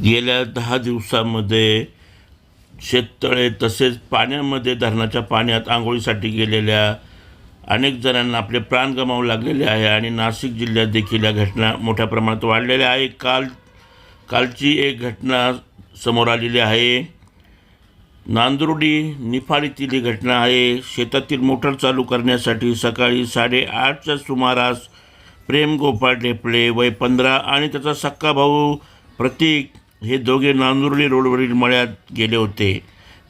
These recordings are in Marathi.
गेल्या दहा दिवसामध्ये शेततळे तसेच पाण्यामध्ये धरणाच्या पाण्यात आंघोळीसाठी गेलेल्या अनेक जणांना आपले प्राण गमावू लागलेले आहे आणि नाशिक जिल्ह्यात देखील या घटना मोठ्या प्रमाणात वाढलेल्या आहे. काल कालची एक घटना समोर आलेली आहे. नांदुर्डी निफाडीतील ही घटना आहे. शेतातील मोटर चालू करण्यासाठी सकाळी साडेआठच्या सुमारास प्रेम गोपाळ ढेपळे वय पंधरा आणि त्याचा सक्का भाऊ प्रतीक हे दोघे नांदुर्ली रोडवरील मळ्यात गेले होते.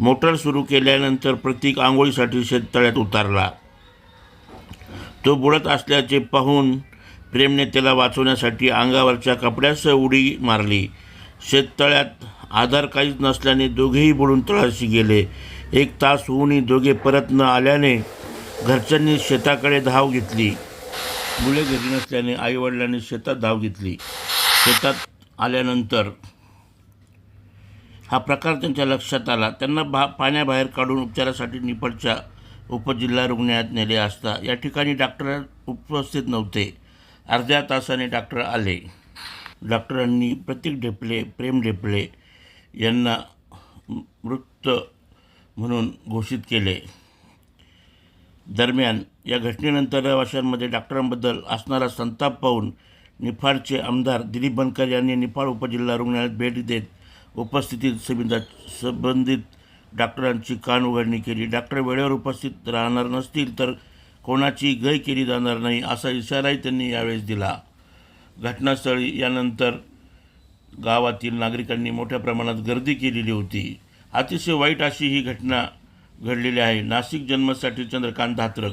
मोटर सुरू केल्यानंतर प्रतीक आंघोळीसाठी शेततळ्यात उतारला. तो बुडत असल्याचे पाहून प्रेमने त्याला वाचवण्यासाठी अंगावरच्या कपड्यासह उडी मारली. शेततळ्यात आधार काहीच नसल्याने दोघेही बुडून तळाशी गेले. एक तास होऊनही दोघे परत न आल्याने घरच्यांनी शेताकडे धाव घेतली. मुले घरी नसल्याने आईवडिलांनी शेतात धाव घेतली. शेतात आल्यानंतर हा प्रकार त्यांच्या लक्षात आला. त्यांना भा पाण्याबाहेर काढून उपचारासाठी निफाडच्या उपजिल्हा रुग्णालयात नेले असता या ठिकाणी डॉक्टर उपस्थित नव्हते. अर्ध्या तासाने डॉक्टर आले. डॉक्टरांनी प्रतीक ढेपले प्रेम ढेपले यांना मृत म्हणून घोषित केले. दरम्यान या घटनेनंतर रहिवाशांमध्ये डॉक्टरांबद्दल असणारा संताप पाहून निफाडचे आमदार दिलीप बनकर यांनी निफाड उपजिल्हा रुग्णालयात भेट देत उपस्थितीत संबंधित संबंधित डॉक्टरांची कान उघडणी केली. डॉक्टर वेळेवर उपस्थित राहणार नसतील तर कोणाची गय केली जाणार नाही असा इशाराही त्यांनी यावेळेस दिला. घटनास्थळी यानंतर गावातील नागरिकांनी मोठ्या प्रमाणात गर्दी केलेली होती. अतिशय वाईट अशी ही घटना घडलेली आहे. नाशिक जन्मासाठी चंद्रकांत धात्रक